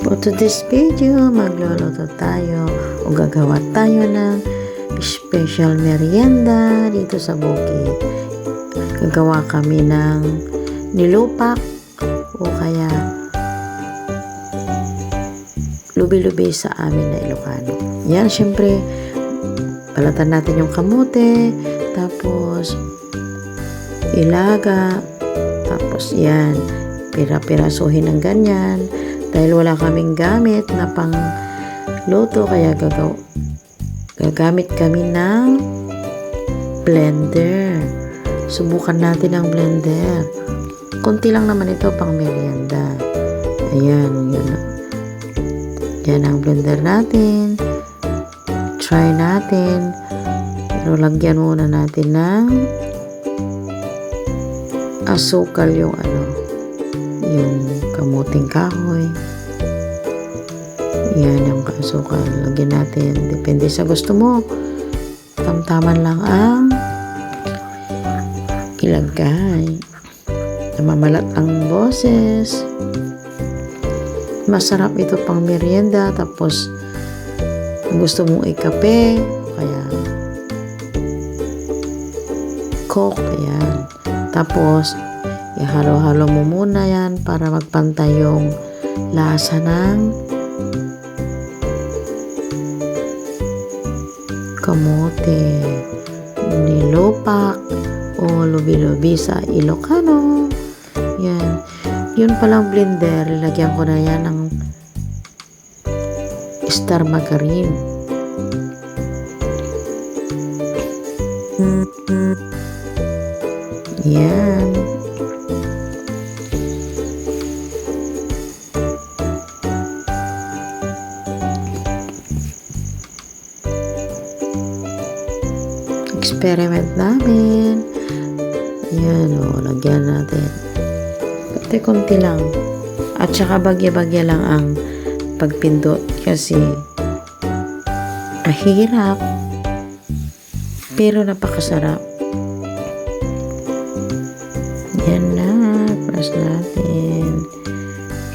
For today's video, magluluto tayo o gagawa tayo ng special merienda dito sa bukid. Gagawa kami ng nilupak o kaya lubi-lubi sa amin na Ilocano. Yan, syempre, balatan natin yung kamote, tapos ilaga, tapos yan, pira-pirasuhin ng ganyan. Dahil wala kaming gamit na pang luto, kaya gagaw gagamit kami ng blender. Subukan natin ang blender. Kunti lang naman ito pang merienda. Ayan, yan. Yan ang blender natin. Try natin. Pero lagyan muna natin ng asukal yung ano, yung kamuting kahoy. Yan yung asukal. Lagyan natin. Depende sa gusto mo. Tamtaman lang ang ilagay. Namamalat ang boses. Masarap ito pang merienda. Tapos, gusto mong ikape, kaya coke, ayan. Tapos, ihalo-halo mo muna yan para magpantay yung lasa ng kamote, nilopak, o lubi-lubi sa Ilocano. Yan. Yun palang blender, lagyan ko na yan ng star margarine. Yan. Experiment namin. Yan o, lagyan natin. Konti-konti lang. At saka bagya-bagya lang ang pagpindot kasi mahirap pero napakasarap. Yan na, press natin.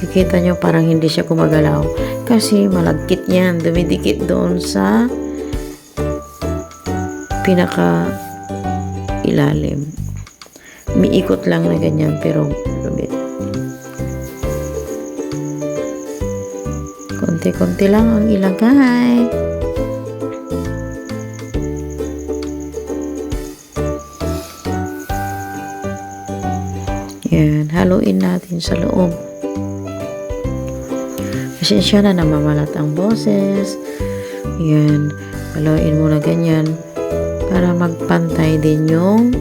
Kikita nyo parang hindi siya gumagalaw kasi malagkit yan, dumidikit doon sa pinaka ilalim. Miikot lang na ganyan pero lumit. Konti-konti lang ang ilagay. Yan, haluin natin sa loob. Pasensya na namamalat ang boses. Yan, haluin mo na ganyan para magpantay din yung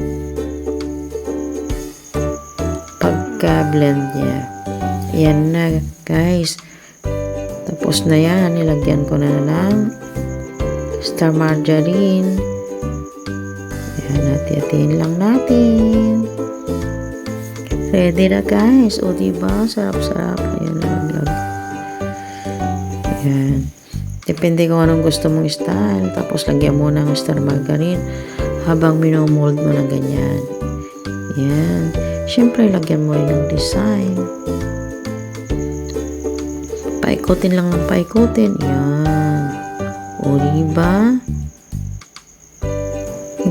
pagka-blend niya. Yan na, guys. Tapos na yan. Nilagyan ko na ng star margarine. Yan, hati-hatiin lang natin. Ready na, guys. O, diba? Sarap-sarap. Ayan, laglag. Depende kung anong gusto mong style. Tapos, lagyan mo ng star margarine habang minomold mo na ganyan. Yan. Siyempre, lagyan mo rin ng design. Paikutin lang ng paikutin. Yan. O, diba?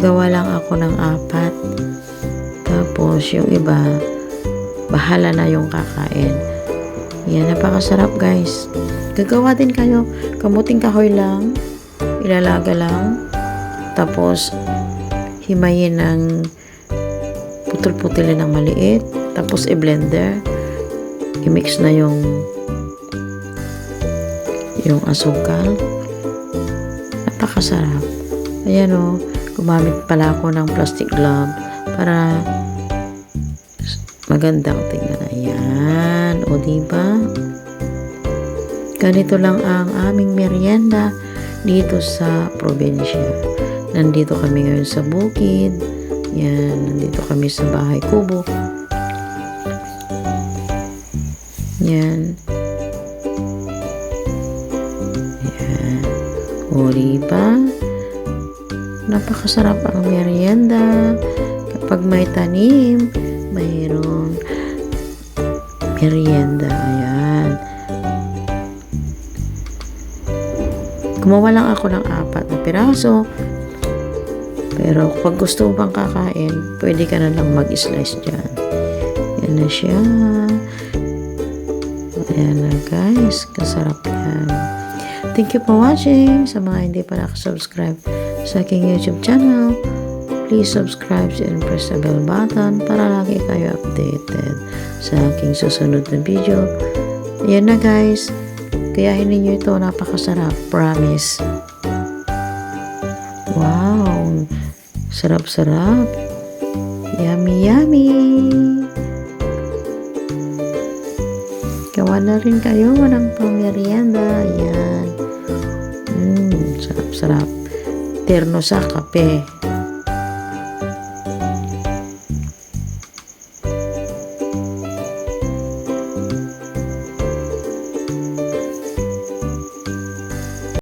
Gawa lang ako ng apat. Tapos, yung iba, bahala na yung kakain. Yan, napakasarap guys. Gagawa din kayo. Kamuting kahoy lang. Ilalaga lang. Tapos, himayin ng putol-putulin ng maliit. Tapos, i-blender. I-mix na yung yung asukal. Napakasarap. Ayan o, gumamit pala ako ng plastic glove para magandang tingnan. Ayan. O, diba? Ganito lang ang aming merienda dito sa probinsya. Nandito kami ngayon sa bukid. Yan. Nandito kami sa bahay kubo. Yan. Yan. O, diba? Napakasarap ang merienda. Kapag may tanim, mayroong merienda. Ayan. Gumawa lang ako ng apat na piraso. Pero pag gusto mo pang kakain, pwede ka na lang mag-slice dyan. Yan na siya. Ayan na guys. Kasarap yan. Thank you for watching. Sa mga hindi pa nakasubscribe sa aking YouTube channel, please subscribe and press the bell button para lagi kayo updated sa aking susunod na video. Ayan na guys. Kayahin ninyo ito. Napakasarap. Promise. Wow. Sarap-sarap. Yummy, yummy. Gawa na rin kayo ng pamerienda. Ayan. Mmm, sarap-sarap. Terno sa kape.